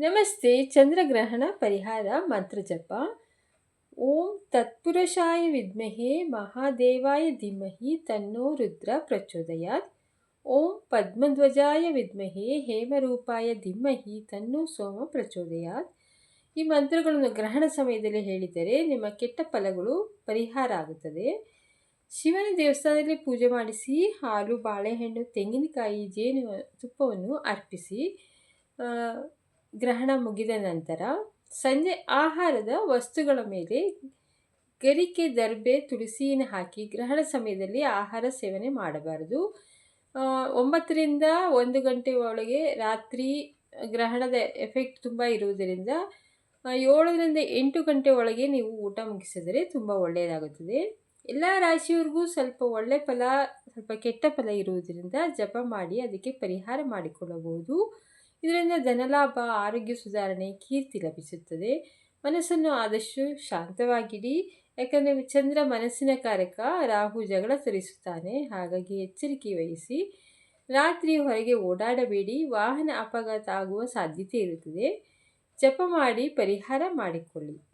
ನಮಸ್ತೆ ಚಂದ್ರಗ್ರಹಣ ಪರಿಹಾರ ಮಂತ್ರ ಜಪ ಓಂ ತತ್ಪುರುಷಾಯ ವಿದ್ಮಹೆ ಮಹಾದೇವಾಯ ಧೀಮಹಿ ತನ್ನೋ ರುದ್ರ ಪ್ರಚೋದಯಾತ್. ಓಂ ಪದ್ಮಧ್ವಜಾಯ ವಿದ್ಮಹೆ ಹೇಮರೂಪಾಯ ಧಿಮ್ಮಹಿ ತನ್ನೋ ಸೋಮ ಪ್ರಚೋದಯಾತ್. ಈ ಮಂತ್ರಗಳನ್ನು ಗ್ರಹಣ ಸಮಯದಲ್ಲಿ ಹೇಳಿದರೆ ನಿಮ್ಮ ಕೆಟ್ಟ ಫಲಗಳು ಪರಿಹಾರ ಆಗುತ್ತದೆ. ಶಿವನ ದೇವಸ್ಥಾನದಲ್ಲಿ ಪೂಜೆ ಮಾಡಿಸಿ, ಹಾಲು, ಬಾಳೆಹಣ್ಣು, ತೆಂಗಿನಕಾಯಿ, ಜೇನು, ತುಪ್ಪವನ್ನು ಅರ್ಪಿಸಿ ಗ್ರಹಣ ಮುಗಿದ ನಂತರ ಸಂಜೆ ಆಹಾರದ ವಸ್ತುಗಳ ಮೇಲೆ ಗರಿಕೆ ದರ್ಬೆ ತುಳಸಿಯನ್ನು ಹಾಕಿ ಗ್ರಹಣ ಸಮಯದಲ್ಲಿ ಆಹಾರ ಸೇವನೆ ಮಾಡಬಾರದು. ಒಂಬತ್ತರಿಂದ ಒಂದು ಗಂಟೆ ಒಳಗೆ ರಾತ್ರಿ ಗ್ರಹಣದ ಎಫೆಕ್ಟ್ ತುಂಬ ಇರುವುದರಿಂದ ಏಳರಿಂದ ಎಂಟು ಗಂಟೆ ಒಳಗೆ ನೀವು ಊಟ ಮುಗಿಸಿದರೆ ತುಂಬ ಒಳ್ಳೆಯದಾಗುತ್ತದೆ. ಎಲ್ಲ ರಾಶಿಯವ್ರಿಗೂ ಸ್ವಲ್ಪ ಒಳ್ಳೆ ಫಲ, ಸ್ವಲ್ಪ ಕೆಟ್ಟ ಫಲ ಇರುವುದರಿಂದ ಜಪ ಮಾಡಿ ಅದಕ್ಕೆ ಪರಿಹಾರ ಮಾಡಿಕೊಳ್ಳಬಹುದು. ಇದರಿಂದ ಧನಲಾಭ, ಆರೋಗ್ಯ ಸುಧಾರಣೆ, ಕೀರ್ತಿ ಲಭಿಸುತ್ತದೆ. ಮನಸ್ಸನ್ನು ಆದಷ್ಟು ಶಾಂತವಾಗಿಡಿ. ಯಾಕಂದರೆ ಚಂದ್ರ ಮನಸ್ಸಿನ ಕಾರಕ ರಾಹು ಜಗಳ ತರಿಸುತ್ತಾನೆ. ಹಾಗಾಗಿ ಎಚ್ಚರಿಕೆ ವಹಿಸಿ. ರಾತ್ರಿ ಹೊರಗೆ ಓಡಾಡಬೇಡಿ. ವಾಹನ ಅಪಘಾತ ಆಗುವ ಸಾಧ್ಯತೆ ಇರುತ್ತದೆ. ಜಪ ಮಾಡಿ, ಪರಿಹಾರ ಮಾಡಿಕೊಳ್ಳಿ.